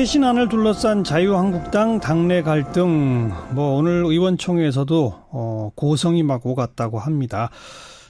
쇄신안을 둘러싼 자유한국당 당내 갈등, 뭐 오늘 의원총회에서도 어, 고성이 막 오갔다고 합니다.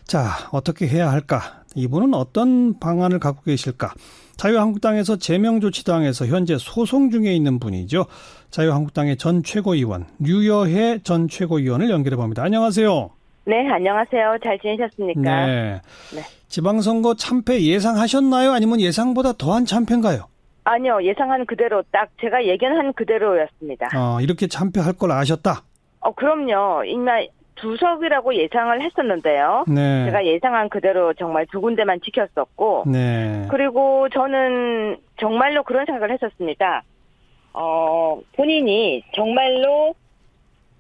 자, 어떻게 해야 할까? 이분은 어떤 방안을 갖고 계실까? 자유한국당에서 제명조치당에서 현재 소송 중에 있는 분이죠. 자유한국당의 전 최고위원 류여혜 전 최고위원을 연결해 봅니다. 안녕하세요. 네, 안녕하세요. 잘 지내셨습니까? 네. 네. 지방선거 참패 예상하셨나요? 아니면 예상보다 더한 참패인가요? 아니요, 예상한 그대로 딱 제가 예견한 그대로였습니다. 어, 이렇게 참패할 걸 아셨다. 어, 그럼요. 이날 두석이라고 예상을 했었는데요. 네. 제가 예상한 그대로 정말 두 군데만 지켰었고, 네. 그리고 저는 정말로 그런 생각을 했었습니다. 어, 본인이 정말로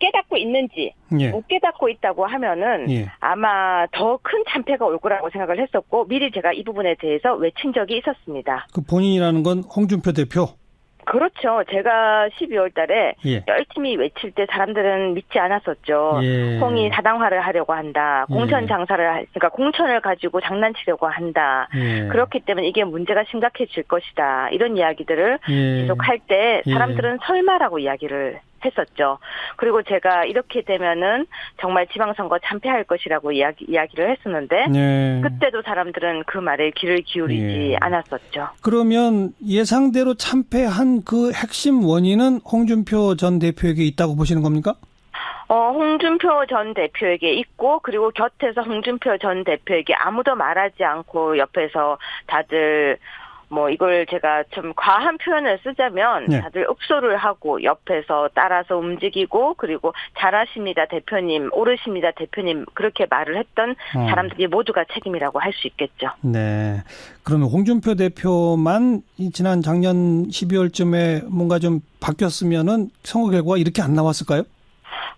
깨닫고 있는지, 예. 못 깨닫고 있다고 하면은 예. 아마 더 큰 참패가 올 거라고 생각을 했었고, 미리 제가 이 부분에 대해서 외친 적이 있었습니다. 그 본인이라는 건 홍준표 대표. 그렇죠. 제가 12월 달에 예. 열심히 외칠 때 사람들은 믿지 않았었죠. 예. 홍이 사당화를 하려고 한다. 예. 공천 장사를, 하- 그러니까 공천을 가지고 장난치려고 한다. 예. 그렇기 때문에 이게 문제가 심각해질 것이다. 이런 이야기들을 예. 계속 할때 예. 사람들은 설마라고 이야기를 했었죠. 그리고 제가 이렇게 되면은 정말 지방선거 참패할 것이라고 이야기, 이야기를 했었는데 예. 그때도 사람들은 그 말에 귀를 기울이지 예. 않았었죠. 그러면 예상대로 참패한 그 핵심 원인은 홍준표 전 대표에게 있다고 보시는 겁니까? 어, 홍준표 전 대표에게 있고, 그리고 곁에서 홍준표 전 대표에게 아무도 말하지 않고 옆에서 다들 뭐 이걸 제가 좀 과한 표현을 쓰자면 네. 다들 읍소를 하고 옆에서 따라서 움직이고 그리고 잘하십니다 대표님 오르십니다 대표님 그렇게 말을 했던 어. 사람들이 모두가 책임이라고 할 수 있겠죠. 네. 그러면 홍준표 대표만 이 지난 작년 12월쯤에 뭔가 좀 바뀌었으면은 선거 결과가 이렇게 안 나왔을까요?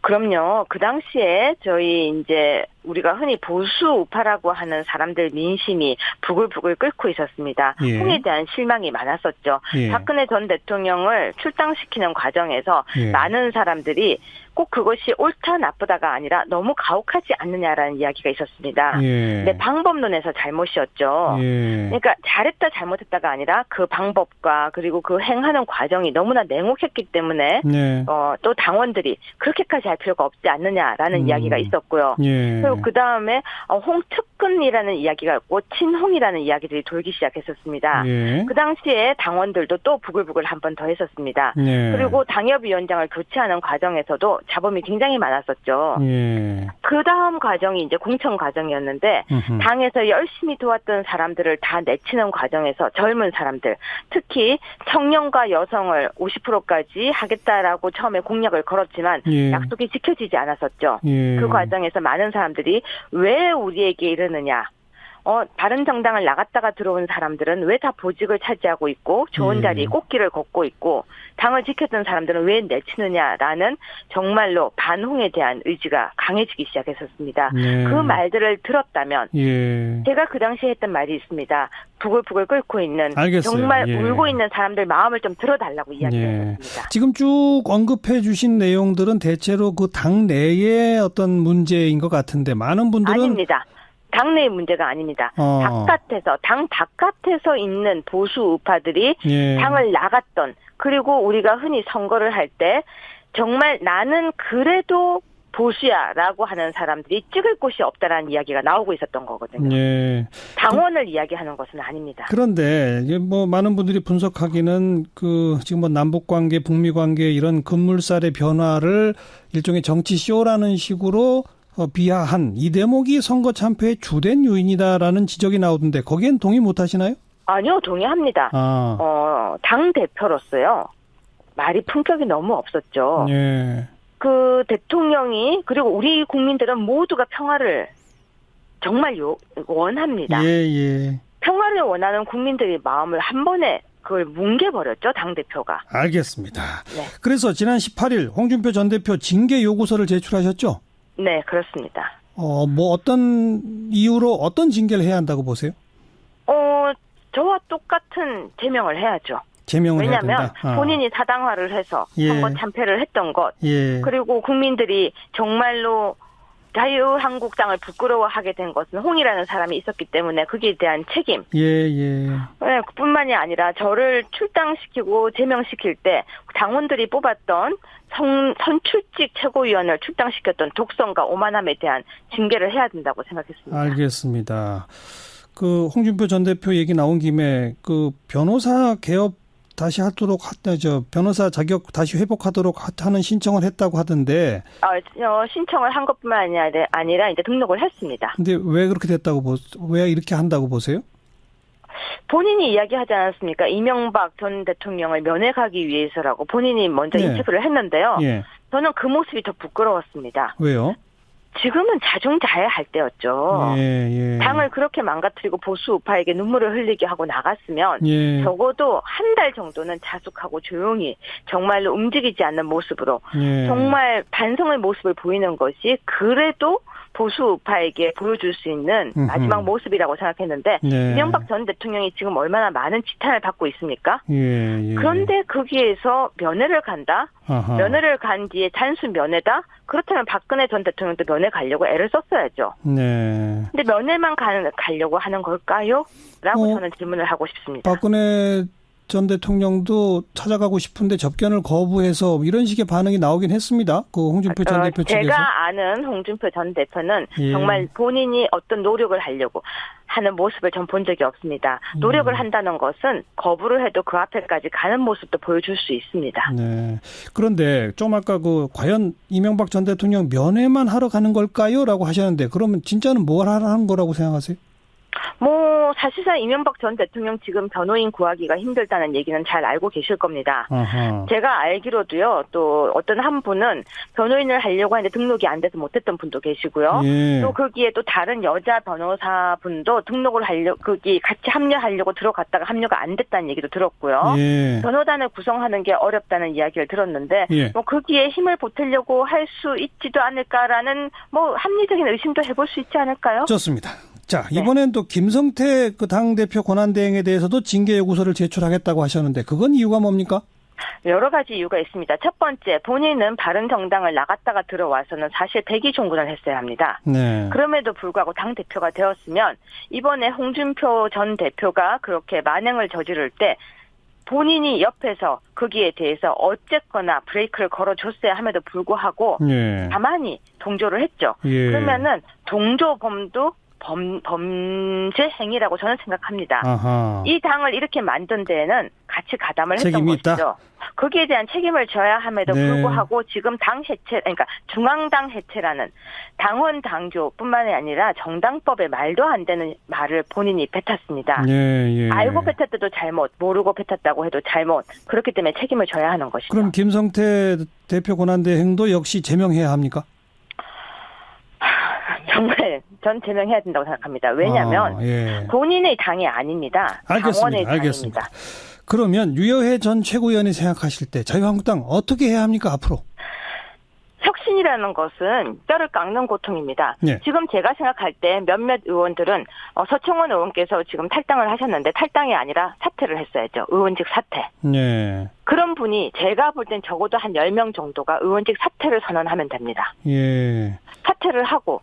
그럼요. 그 당시에 저희 이제 우리가 흔히 보수 우파라고 하는 사람들 민심이 부글부글 끓고 있었습니다. 예. 홍에 대한 실망이 많았었죠. 예. 박근혜 전 대통령을 출당시키는 과정에서 예. 많은 사람들이 꼭 그것이 옳다 나쁘다가 아니라 너무 가혹하지 않느냐라는 이야기가 있었습니다. 예. 근데 방법론에서 잘못이었죠. 예. 그러니까 잘했다 잘못했다가 아니라 그 방법과 그리고 그 행하는 과정이 너무나 냉혹했기 때문에 네. 어, 또 당원들이 그렇게까지 할 필요가 없지 않느냐라는 음. 이야기가 있었고요. 예. 그리고 그 다음에 홍특근이라는 이야기가 있고 친홍이라는 이야기들이 돌기 시작했었습니다. 예. 그 당시에 당원들도 또 부글부글 한 번 더 했었습니다. 예. 그리고 당협위원장을 교체하는 과정에서도 잡음이 굉장히 많았었죠. 예. 그 다음 과정이 이제 공천 과정이었는데 음흠. 당에서 열심히 도왔던 사람들을 다 내치는 과정에서 젊은 사람들, 특히 청년과 여성을 50%까지 하겠다라고 처음에 공약을 걸었지만 예. 약속이 지켜지지 않았었죠. 예. 그 과정에서 많은 사람들이 왜 우리에게 이러느냐. 어, 다른 정당을 나갔다가 들어온 사람들은 왜 다 보직을 차지하고 있고 좋은 예. 자리 꽃길을 걷고 있고 당을 지켰던 사람들은 왜 내치느냐라는 정말로 반홍에 대한 의지가 강해지기 시작했었습니다. 예. 그 말들을 들었다면 예. 제가 그 당시에 했던 말이 있습니다. 부글부글 끓고 있는 알겠어요. 정말 예. 울고 있는 사람들 마음을 좀 들어달라고 예. 이야기했습니다. 지금 쭉 언급해 주신 내용들은 대체로 그 당 내의 어떤 문제인 것 같은데 많은 분들은 아닙니다. 당내의 문제가 아닙니다. 어. 바깥에서 당 바깥에서 있는 보수 우파들이 예. 당을 나갔던 그리고 우리가 흔히 선거를 할 때 정말 나는 그래도 보수야라고 하는 사람들이 찍을 곳이 없다라는 이야기가 나오고 있었던 거거든요. 예. 당원을 이야기하는 것은 아닙니다. 그런데 뭐 많은 분들이 분석하기는 그 지금 뭐 남북 관계, 북미 관계 이런 급물살의 변화를 일종의 정치 쇼라는 식으로 어, 비하한 이 대목이 선거 참패의 주된 요인이다라는 지적이 나오던데 거기엔 동의 못 하시나요? 아니요, 동의합니다. 아. 어, 당 대표로서요. 말이 품격이 너무 없었죠. 예. 그 대통령이 그리고 우리 국민들은 모두가 평화를 정말 요, 원합니다. 예, 예. 평화를 원하는 국민들의 마음을 한 번에 그걸 뭉개버렸죠, 당대표가. 알겠습니다. 네. 그래서 지난 18일 홍준표 전 대표 징계 요구서를 제출하셨죠? 네, 그렇습니다. 어, 뭐 어떤 이유로 어떤 징계를 해야 한다고 보세요? 어, 저와 똑같은 제명을 해야죠. 제명을 왜냐하면. 아. 본인이 사당화를 해서 예. 선거 참패를 했던 것, 예. 그리고 국민들이 정말로 자유한국당을 부끄러워하게 된 것은 홍이라는 사람이 있었기 때문에 거기에 대한 책임 예, 예. 네, 그뿐만이 아니라 저를 출당시키고 제명시킬 때 당원들이 뽑았던 선, 선출직 최고위원을 출당시켰던 독선과 오만함에 대한 징계를 해야 된다고 생각했습니다. 알겠습니다. 그 홍준표 전 대표 얘기 나온 김에 그 변호사 개업 다시 하도록 하, 저 변호사 자격 다시 회복하도록 하- 하는 신청을 했다고 하던데 어, 어, 신청을 한 것뿐만 아니라, 아니라 이제 등록을 했습니다. 근데 왜 그렇게 됐다고 보, 왜 이렇게 한다고 보세요? 본인이 이야기하지 않았습니까? 이명박 전 대통령을 면회가기 위해서라고 본인이 먼저 네. 인터뷰를 했는데요. 예. 저는 그 모습이 더 부끄러웠습니다. 왜요? 지금은 자중자애할 때였죠. 예, 예. 당을 그렇게 망가뜨리고 보수 우파에게 눈물을 흘리게 하고 나갔으면 예. 적어도 한 달 정도는 자숙하고 조용히 정말로 움직이지 않는 모습으로 예. 정말 반성의 모습을 보이는 것이 그래도 보수 우파에게 보여줄 수 있는. 마지막 모습이라고 생각했는데 네. 이명박 전 대통령이 지금 얼마나 많은 지탄을 받고 있습니까? 예, 예. 그런데 거기에서 면회를 간다? 아하. 면회를 간 뒤에 단순 면회다? 그렇다면 박근혜 전 대통령도 면회 가려고 애를 썼어야죠. 네. 근데 면회만 가, 가려고 하는 걸까요? 라고 어. 저는 질문을 하고 싶습니다. 박근혜 전 대통령도 찾아가고 싶은데 접견을 거부해서 이런 식의 반응이 나오긴 했습니다. 그 홍준표 전 어, 대표 측에서. 제가 아는 홍준표 전 대표는 예. 정말 본인이 어떤 노력을 하려고 하는 모습을 전 본 적이 없습니다. 노력을 음. 한다는 것은 거부를 해도 그 앞에까지 가는 모습도 보여줄 수 있습니다. 네. 그런데 좀 아까 그 과연 이명박 전 대통령 면회만 하러 가는 걸까요?라고 하셨는데 그러면 진짜는 뭘 하라는 거라고 생각하세요? 뭐 사실상 이명박 전 대통령 지금 변호인 구하기가 힘들다는 얘기는 잘 알고 계실 겁니다. 아하. 제가 알기로도요, 또 어떤 한 분은 변호인을 하려고 하는데 등록이 안 돼서 못했던 분도 계시고요. 예. 또 거기에 또 다른 여자 변호사 분도 등록을 하려 거기 같이 합류하려고 들어갔다가 합류가 안 됐다는 얘기도 들었고요. 예. 변호단을 구성하는 게 어렵다는 이야기를 들었는데 예. 뭐 거기에 힘을 보태려고 할 수 있지도 않을까라는 뭐 합리적인 의심도 해볼 수 있지 않을까요? 좋습니다. 자, 네. 이번엔 또 김성태 그 당대표 권한대행에 대해서도 징계 요구서를 제출하겠다고 하셨는데 그건 이유가 뭡니까? 여러 가지 이유가 있습니다. 첫 번째, 본인은 바른 정당을 나갔다가 들어와서는 사실 대기 종군을 했어야 합니다. 네. 그럼에도 불구하고 당 대표가 되었으면 이번에 홍준표 전 대표가 그렇게 만행을 저지를 때 본인이 옆에서 거기에 대해서 어쨌거나 브레이크를 걸어줬어야 함에도 불구하고 예. 가만히 동조를 했죠. 예. 그러면은 동조범도 범, 범죄 행위라고 저는 생각합니다. 아하. 이 당을 이렇게 만든 데에는 같이 가담을 했던 책임이 있다? 것이죠. 거기에 대한 책임을 져야 함에도 네. 불구하고 지금 당 해체, 그러니까 중앙당 해체라는 당원 당규뿐만이 아니라 정당법에 말도 안 되는 말을 본인이 뱉었습니다. 예, 예. 알고 뱉었다도 잘못, 모르고 뱉었다고 해도 잘못. 그렇기 때문에 책임을 져야 하는 것이죠. 그럼 김성태 대표 권한대행도 역시 제명해야 합니까? 전 제명해야 된다고 생각합니다. 왜냐하면 아, 예. 본인의 당이 아닙니다. 알겠습니다. 당원의 알겠습니다. 당입니다. 그러면 유여해 전 최고위원이 생각하실 때 자유한국당 어떻게 해야 합니까 앞으로? 혁신이라는 것은 뼈를 깎는 고통입니다. 예. 지금 제가 생각할 때 몇몇 의원들은 어, 서청원 의원께서 지금 탈당을 하셨는데 탈당이 아니라 사퇴를 했어야죠. 의원직 사퇴. 예. 그런 분이 제가 볼 땐 적어도 한 10명 정도가 의원직 사퇴를 선언하면 됩니다. 예. 사퇴를 하고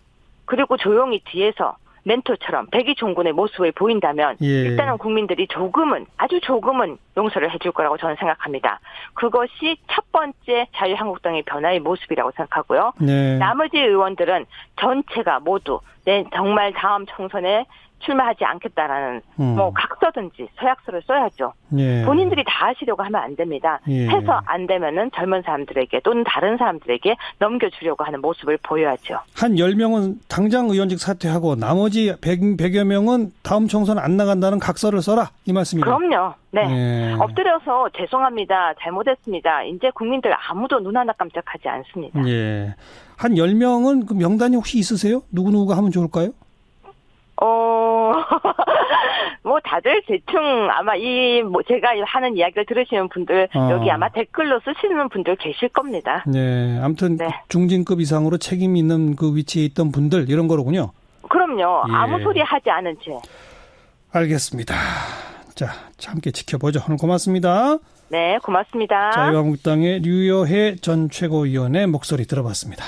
그리고 조용히 뒤에서 멘토처럼 백의 종군의 모습을 보인다면 예. 일단은 국민들이 조금은 아주 조금은 용서를 해줄 거라고 저는 생각합니다. 그것이 첫 번째 자유한국당의 변화의 모습이라고 생각하고요. 네. 나머지 의원들은 전체가 모두 내 정말 다음 총선에 출마하지 않겠다라는 음. 뭐 각서든지 서약서를 써야죠. 예. 본인들이 다 하시려고 하면 안 됩니다. 예. 해서 안 되면은 젊은 사람들에게 또는 다른 사람들에게 넘겨주려고 하는 모습을 보여야죠. 한 10명은 당장 의원직 사퇴하고 나머지 100, 100여 명은 다음 총선 안 나간다는 각서를 써라. 이 말씀이죠. 그럼요. 네. 예. 엎드려서 죄송합니다. 잘못했습니다. 이제 국민들 아무도 눈 하나 깜짝하지 않습니다. 예. 한 10명은 그 명단이 혹시 있으세요? 누구누구가 하면 좋을까요? 어, 뭐 다들 대충 아마 이, 뭐 제가 하는 이야기를 들으시는 분들, 어. 여기 아마 댓글로 쓰시는 분들 계실 겁니다. 네. 아무튼 네. 중진급 이상으로 책임 있는 그 위치에 있던 분들 이런 거로군요. 그럼요. 예. 아무 소리 하지 않은 채. 알겠습니다. 자, 함께 지켜보죠. 오늘 고맙습니다. 네, 고맙습니다. 자유한국당의 류여해 전 최고위원의 목소리 들어봤습니다.